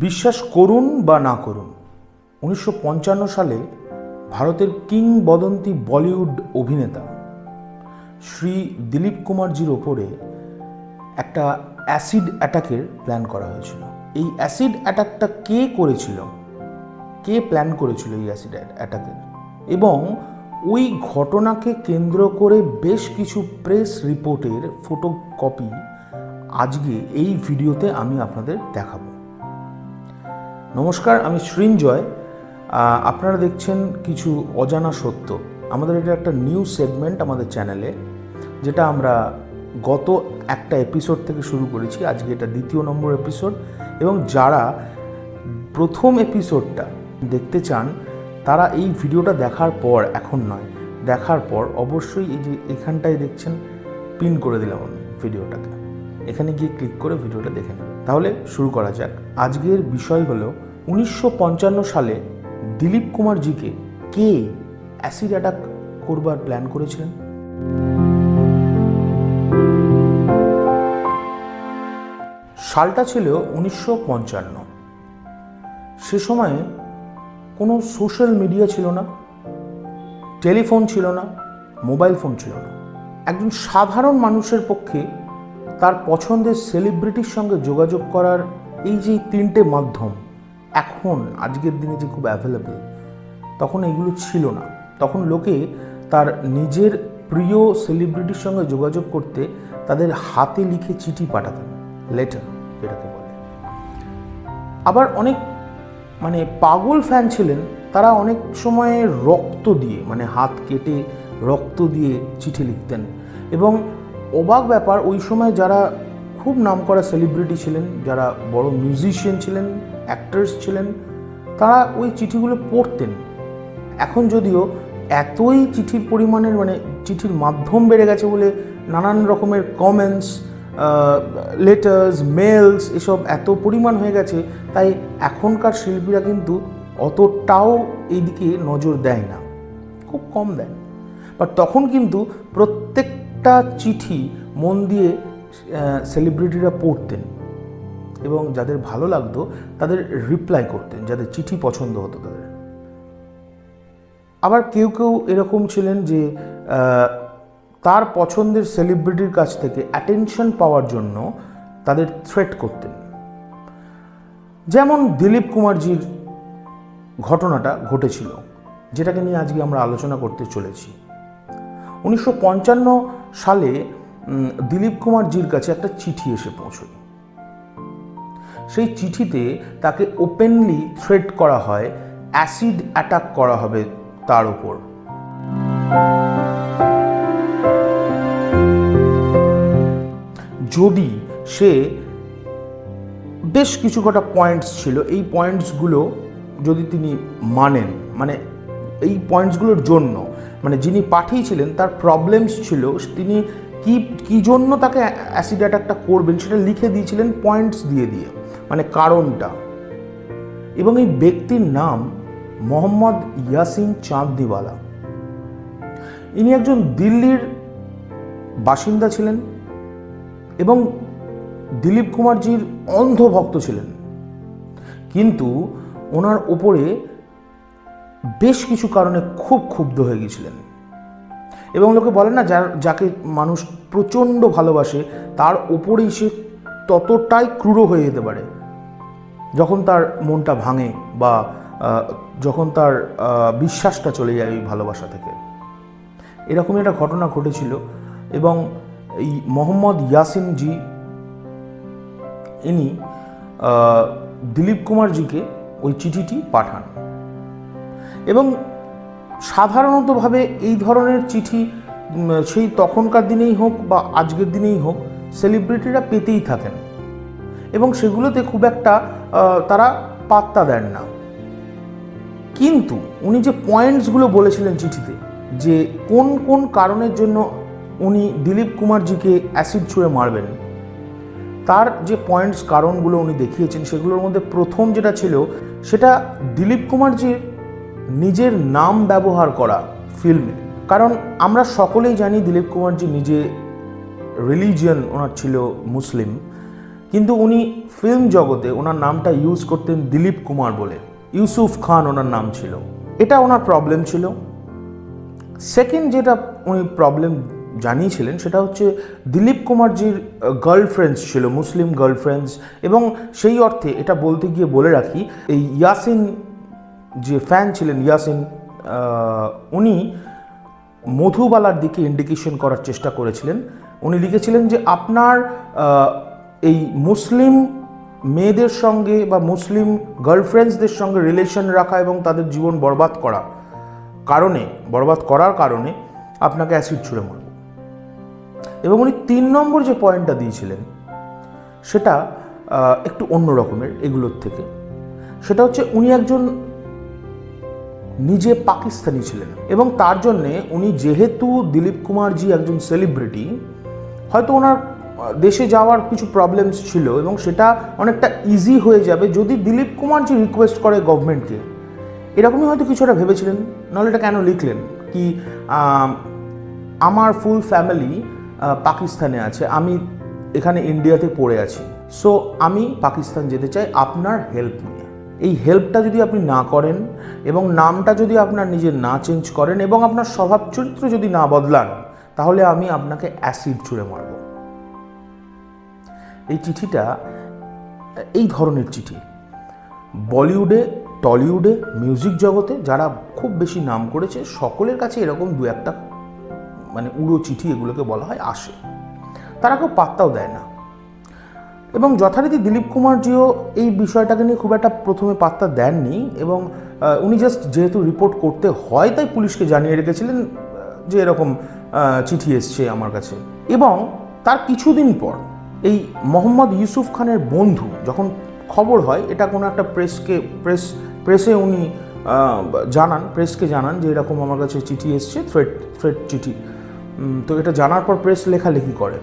বিশ্বাস করুন বা না করুন, উনিশশো পঞ্চান্ন সালে ভারতের কিংবদন্তি বলিউড অভিনেতা শ্রী দিলীপ কুমারজির ওপরে একটা অ্যাসিড অ্যাটাকের প্ল্যান করা হয়েছিল। এই অ্যাসিড অ্যাটাকটা কে করেছিল? কে প্ল্যান করেছিল এই অ্যাসিড অ্যাটাকের? এবং ওই ঘটনাকে কেন্দ্র করে বেশ কিছু প্রেস রিপোর্টের ফটোকপি আজকে এই ভিডিওতে আমি আপনাদের দেখাবো। নমস্কার, আমি সৃঞ্জয় আপনারা দেখছেন কিছু অজানা সত্য। আমাদের এটা একটা নিউ সেগমেন্ট আমাদের চ্যানেলে, যেটা আমরা গত একটা এপিসোড থেকে শুরু করেছি। আজকে এটা দ্বিতীয় নম্বর এপিসোড। এবং যারা প্রথম এপিসোডটা দেখতে চান, তারা এই ভিডিওটা দেখার পর, এখন নয়, দেখার পর অবশ্যই এই যে এখানটায় দেখছেন, পিন করে দিলাম আমি ভিডিওটাকে। এখানে গিয়ে ক্লিক করে ভিডিওটা দেখে নেবেন। তাহলে শুরু করা যাক। আজকের বিষয় হলো উনিশশো পঞ্চান্ন সালে দিলীপ কুমারজিকে কে অ্যাসিড অ্যাটাক করবার প্ল্যান করেছিলেন? সালটা ছিল উনিশশো পঞ্চান্ন। সে সময়ে কোনো সোশ্যাল মিডিয়া ছিল না, টেলিফোন ছিল না, মোবাইল ফোন ছিল না। একজন সাধারণ মানুষের পক্ষে তার পছন্দের সেলিব্রিটির সঙ্গে যোগাযোগ করার এই যে তিনটে মাধ্যম, এখন, আজকের দিনে যে খুব অ্যাভেলেবেল তখন এগুলো ছিল না। তখন লোকে তার নিজের প্রিয় সেলিব্রিটির সঙ্গে যোগাযোগ করতে তাদের হাতে লিখে চিঠি পাঠাতেন লেটার যেটাকে বলে। আবার অনেক মানে পাগল ফ্যান ছিলেন, তারা অনেক সময় রক্ত দিয়ে মানে হাত কেটে রক্ত দিয়ে চিঠি লিখতেন এবং অবাক ব্যাপার, ওই সময় যারা খুব নামকরা সেলিব্রিটি ছিলেন, যারা বড় মিউজিশিয়ান ছিলেন অ্যাক্টার্স ছিলেন, তারা ওই চিঠিগুলো পড়তেন। এখন যদিও এতই চিঠির পরিমাণের মানে চিঠির মাধ্যম বেড়ে গেছে বলে নানান রকমের কমেন্টস লেটার্স মেলস এসব এত পরিমাণ হয়ে গেছে, তাই এখনকার শিল্পীরা কিন্তু অতটাও এইদিকে নজর দেয় না। খুব কম দেন বাট তখন কিন্তু প্রত্যেকটা চিঠি মন দিয়ে সেলিব্রিটিরা পড়তেন এবং যাদের ভালো লাগতো, তাদের রিপ্লাই করতেন, যাদের চিঠি পছন্দ হতো তাদের। আবার কেউ কেউ এরকম ছিলেন যে তার পছন্দের সেলিব্রিটির কাছ থেকে অ্যাটেনশন পাওয়ার জন্য তাদের থ্রেট করতেন। যেমন দিলীপ কুমারজির ঘটনাটা ঘটেছিল, যেটাকে নিয়ে আজকে আমরা আলোচনা করতে চলেছি। উনিশশো পঞ্চান্ন সালে দিলীপ কুমারজির কাছে একটা চিঠি এসে পৌঁছয় সেই চিঠিতে তাকে ওপেনলি থ্রেট করা হয় অ্যাসিড অ্যাটাক করা হবে তার উপর। যদি সে বেশ কিছু কটা পয়েন্টস ছিল, এই পয়েন্টসগুলো যদি তিনি মানেন মানে এই পয়েন্টসগুলোর জন্য মানে যিনি পাঠিয়েছিলেন, তার প্রবলেমস ছিল, তিনি কি, কী জন্য তাকে অ্যাসিড অ্যাটাকটা করবেন সেটা লিখে দিয়েছিলেন পয়েন্টস দিয়ে দিয়ে মানে কারণটা। এবং এই ব্যক্তির নাম মোহাম্মদ ইয়াসিন চাঁদনিওয়ালা। ইনি একজন দিল্লির বাসিন্দা ছিলেন এবং দিলীপ কুমারজির অন্ধভক্ত ছিলেন। কিন্তু ওনার ওপরে বেশ কিছু কারণে খুব ক্ষুব্ধ হয়ে গিয়েছিলেন এবং লোকে বলে না, যার, যাকে মানুষ প্রচণ্ড ভালোবাসে, তার ওপরেই সে ততটাই ক্রূর হয়ে যেতে পারে। যখন তার মনটা ভাঙে বা যখন তার বিশ্বাসটা চলে যায় ওই ভালোবাসা থেকে। এরকমই একটা ঘটনা ঘটেছিল এবং এই মোহাম্মদ ইয়াসিন জি ইনি দিলীপ কুমারজিকে ওই চিঠিটি পাঠান। এবং সাধারণতভাবে এই ধরনের চিঠি সেই তখনকার দিনেই হোক বা আজকের দিনেই হোক সেলিব্রিটিরা পেতেই থাকেন। এবং সেগুলোতে খুব একটা তারা পাত্তা দেন না। কিন্তু উনি যে পয়েন্টসগুলো বলেছিলেন চিঠিতে, যে কোন কোন কারণের জন্য উনি দিলীপ কুমারজিকে অ্যাসিড ছুঁড়ে মারবেন, তার যে পয়েন্টস কারণগুলো উনি দেখিয়েছেন, সেগুলোর মধ্যে প্রথম যেটা ছিল, সেটা দিলীপ কুমারজির নিজের নাম ব্যবহার করা ফিল্মে কারণ আমরা সকলেই জানি দিলীপ কুমারজি নিজে রিলিজিয়ান ওনার ছিল মুসলিম। কিন্তু উনি ফিল্ম জগতে ওনার নামটা ইউজ করতেন দিলীপ কুমার বলে। ইউসুফ খান ওনার নাম ছিল। এটা ওনার প্রবলেম ছিল। সেকেন্ড যেটা উনি প্রবলেম জানিয়েছিলেন সেটা হচ্ছে দিলীপ কুমারজির গার্লফ্রেন্ডস ছিল, মুসলিম গার্লফ্রেন্ডস এবং সেই অর্থে এটা বলতে গিয়ে বলে রাখি, এই ইয়াসিন যে ফ্যান ছিলেন ইয়াসিন উনি মধুবালার দিকে ইন্ডিকেশন করার চেষ্টা করেছিলেন। উনি লিখেছিলেন যে আপনার এই মুসলিম মেয়েদের সঙ্গে বা মুসলিম গার্লফ্রেন্ডসদের সঙ্গে রিলেশন রাখা এবং তাদের জীবন বরবাদ করা কারণে, বরবাদ করার কারণে আপনাকে অ্যাসিড ছুঁড়ে মারব। এবং উনি তিন নম্বর যে পয়েন্টটা দিয়েছিলেন, সেটা একটু অন্য রকমের, এগুলোর থেকে। সেটা হচ্ছে উনি একজন নিজে পাকিস্তানি ছিলেন এবং তার জন্যে উনি যেহেতু দিলীপ কুমারজি একজন সেলিব্রিটি হয়তো ওনার দেশে যাওয়ার কিছু প্রবলেমস ছিল এবং সেটা অনেকটা ইজি হয়ে যাবে যদি দিলীপ কুমারজি রিকোয়েস্ট করে গভর্নমেন্টকে এরকমই হয়তো কিছুটা ভেবেছিলেন, নাহলে এটা কেন লিখলেন? কি আমার ফুল ফ্যামিলি পাকিস্তানে আছে, আমি এখানে ইন্ডিয়াতে পড়ে আছি। সো আমি পাকিস্তান যেতে চাই, আপনার হেল্প নিয়ে। এই হেল্পটা যদি আপনি না করেন এবং নামটা যদি আপনার নিজের না চেঞ্জ করেন এবং আপনার স্বভাব চরিত্র যদি না বদলান, তাহলে আমি আপনাকে অ্যাসিড ছুঁড়ে মারব। এই চিঠিটা, এই ধরনের চিঠি। বলিউডে, টলিউডে মিউজিক জগতে যারা খুব বেশি নাম করেছে, সকলের কাছে এরকম দু একটা মানে উড়ো চিঠি এগুলোকে বলা হয় আসে। তারা কেউ পাত্তাও দেয় না। এবং যথারীতি দিলীপ কুমারজিও এই বিষয়টাকে নিয়ে খুব একটা প্রথমে পাত্তা দেননি এবং উনি জাস্ট যেহেতু রিপোর্ট করতে হয়, তাই পুলিশকে জানিয়ে রেখেছিলেন যে এরকম চিঠি এসছে আমার কাছে। এবং তার কিছুদিন পর এই মোহাম্মদ ইউসুফ খানের বন্ধু, যখন খবর হয়, এটা কোনো একটা প্রেসকে প্রেস প্রেসে উনি জানান প্রেসকে জানান যে এরকম আমার কাছে চিঠি এসছে থ্রেট থ্রেট চিঠি। তো এটা জানার পর প্রেস লেখালেখি করে।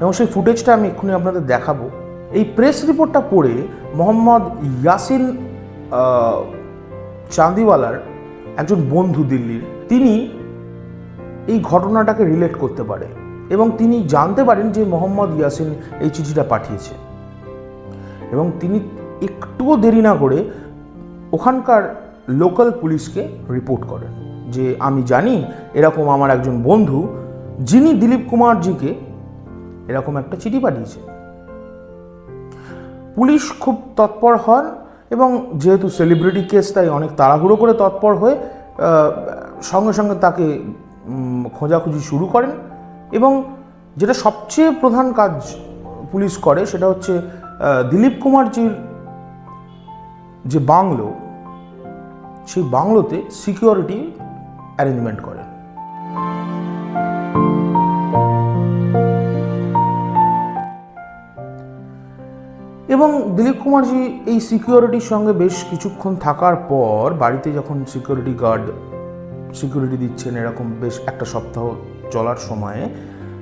এবং সেই ফুটেজটা আমি এক্ষুনি আপনাদের দেখাবো। এই প্রেস রিপোর্টটা পড়ে মোহাম্মদ ইয়াসিন চাঁদিওয়ালার একজন বন্ধু দিল্লির। তিনি এই ঘটনাটাকে রিলেট করতে পারে এবং তিনি জানতে পারেন যে মোহাম্মদ ইয়াসিন এই চিঠিটা পাঠিয়েছে। এবং তিনি একটুও দেরি না করে ওখানকার লোকাল পুলিশকে রিপোর্ট করেন যে, আমি জানি এরকম আমার একজন বন্ধু যিনি দিলীপ কুমারজিকে এরকম একটা চিঠি পাঠিয়েছে। পুলিশ খুব তৎপর হন এবং যেহেতু সেলিব্রিটি কেস তাই অনেক তাড়াহুড়ো করে তৎপর হয়ে সঙ্গে সঙ্গে তাকে খোঁজাখুঁজি শুরু করেন এবং যেটা সবচেয়ে প্রধান কাজ পুলিশ করে সেটা হচ্ছে দিলীপ কুমারজির যে বাংলো, সেই বাংলোতে সিকিউরিটি অ্যারেঞ্জমেন্ট করেন। এবং দিলীপ কুমারজি এই সিকিউরিটির সঙ্গে বেশ কিছুক্ষণ থাকার পর বাড়িতে যখন সিকিউরিটি গার্ড সিকিউরিটি দিচ্ছেন এরকম বেশ একটা সপ্তাহ চলার সময়ে,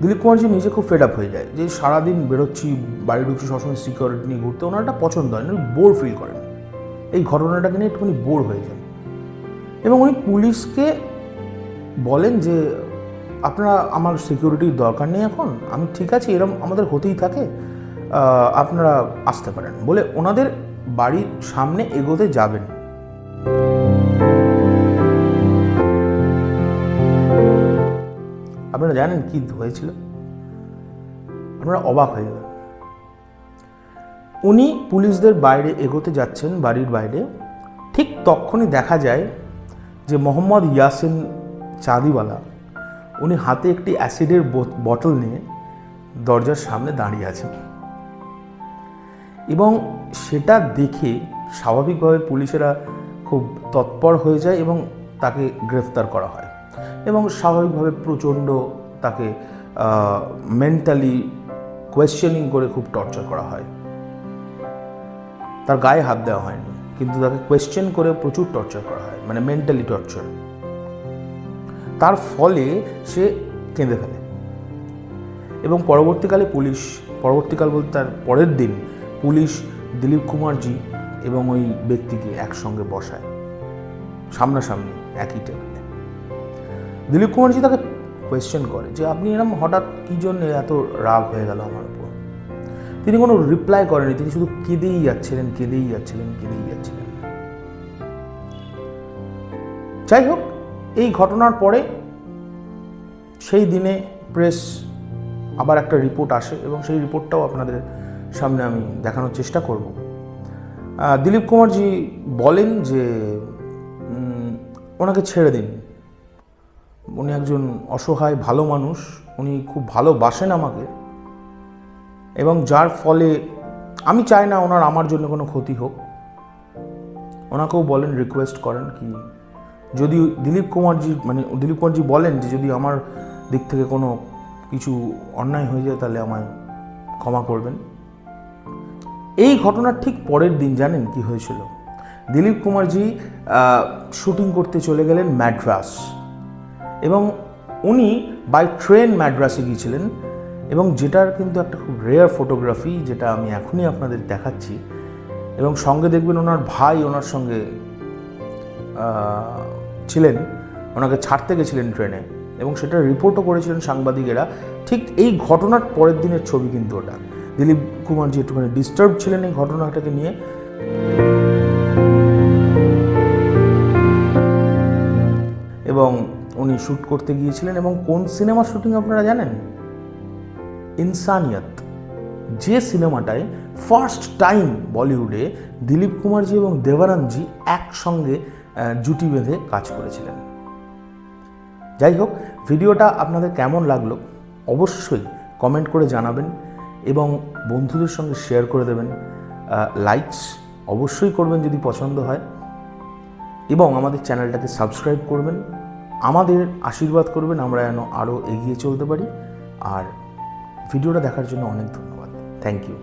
দিলীপ কুমারজি নিজে খুব ফেড আপ হয়ে যায় যে সারাদিন বেরোচ্ছি, বাড়ি ঢুকছি, সবসময় সিকিউরিটি নিয়ে ঘুরতে। ওনার একটা পছন্দ হয় না বোর ফিল করেন। এই ঘটনাটাকে নিয়ে একটুখানি বোর হয়ে যান। এবং উনি পুলিশকে বলেন যে, আপনারা আমার সিকিউরিটির দরকার নেই এখন, আমি ঠিক আছে, এরম আমাদের হতেই থাকে। আপনারা আসতে পারেন। বলে ওনাদের বাড়ির সামনে এগোতে যাবেন। আপনারা জানেন কি হয়েছিল? আপনারা অবাক হয়ে যাবেন। উনি পুলিশদের বাইরে এগোতে যাচ্ছেন, বাড়ির বাইরে। ঠিক তখনই দেখা যায় যে মোহাম্মদ ইয়াসিন চাঁদিওয়ালা, উনি হাতে একটি অ্যাসিডের বটল নিয়ে দরজার সামনে দাঁড়িয়ে আছেন। এবং সেটা দেখে স্বাভাবিকভাবে পুলিশেরা খুব তৎপর হয়ে যায় এবং তাকে গ্রেফতার করা হয়। এবং স্বাভাবিকভাবে প্রচণ্ড তাকে মেন্টালি কোয়েশ্চেনিং করে খুব টর্চার করা হয়। তার গায়ে হাত দেওয়া হয়নি, কিন্তু তাকে কোয়েশ্চেন করে প্রচুর টর্চার করা হয় মানে মেন্টালি টর্চার তার ফলে সে কেঁদে ফেলে। এবং পরবর্তীকালে পুলিশ, পরবর্তীকাল বলতে তার পরের দিন পুলিশ দিলীপ কুমারজি এবং ওই ব্যক্তিকে একসঙ্গে বসায়। সামনাসামনি একই টেবিলে। দিলীপ কুমারজি তাকে কোয়েশ্চেন করে যে, আপনি এরম হঠাৎ কী জন্য এত রাগ হয়ে গেল আমার উপর? তিনি কোনো রিপ্লাই করেনি তিনি শুধু কেঁদেই যাচ্ছিলেন কেঁদেই যাচ্ছিলেন কেঁদেই যাচ্ছিলেন। যাই হোক, এই ঘটনার পরে সেই দিনে প্রেস আবার একটা রিপোর্ট আসে এবং সেই রিপোর্টটাও আপনাদের সামনে আমি দেখানোর চেষ্টা করব। দিলীপ কুমারজি বলেন যে ওনাকে ছেড়ে দিন। উনি একজন অসহায়, ভালো মানুষ। উনি খুব ভালোবাসেন আমাকে। এবং যার ফলে আমি চাই না ওনার আমার জন্য কোনো ক্ষতি হোক। ওনাকেও বলেন রিকোয়েস্ট করেন কি, যদি দিলীপ কুমারজি মানে দিলীপ কুমারজি বলেন যে, যদি আমার দিক থেকে কোনো কিছু অন্যায় হয়ে যায়, তাহলে আমায় ক্ষমা করবেন। এই ঘটনার ঠিক পরের দিন জানেন কি হয়েছিল? দিলীপ কুমারজি শুটিং করতে চলে গেলেন ম্যাড্রাস এবং উনি বাই ট্রেন ম্যাড্রাসে গিয়েছিলেন এবং যেটার কিন্তু একটা খুব রেয়ার ফটোগ্রাফি যেটা আমি এখনই আপনাদের দেখাচ্ছি এবং সঙ্গে দেখবেন ওনার ভাই ওনার সঙ্গে ছিলেন, ওনাকে ছাড়তে গেছিলেন ট্রেনে এবং সেটা রিপোর্টও করেছিলেন সাংবাদিকেরা। ঠিক এই ঘটনার পরের দিনের ছবি কিন্তু ওটা। দিলীপ কুমারজি একটুখানি ডিস্টার্ব ছিলেন এই ঘটনাটাকে নিয়ে। এবং উনি শ্যুট করতে গিয়েছিলেন এবং কোন সিনেমার শ্যুটিং আপনারা জানেন? ইনসানিয়ত। যে সিনেমাটায় ফার্স্ট টাইম বলিউডে দিলীপ কুমারজি এবং দেবানন্দজি একসঙ্গে জুটি বেঁধে কাজ করেছিলেন। যাই হোক ভিডিওটা আপনাদের কেমন লাগল অবশ্যই কমেন্ট করে জানাবেন। এবং বন্ধুদের সঙ্গে শেয়ার করে দেবেন লাইকস অবশ্যই করবেন যদি পছন্দ হয়। এবং আমাদের চ্যানেলটাকে সাবস্ক্রাইব করবেন, আমাদের আশীর্বাদ করবেন, আমরা যেন আরও এগিয়ে চলতে পারি। আর ভিডিওটা দেখার জন্য অনেক ধন্যবাদ। Thank you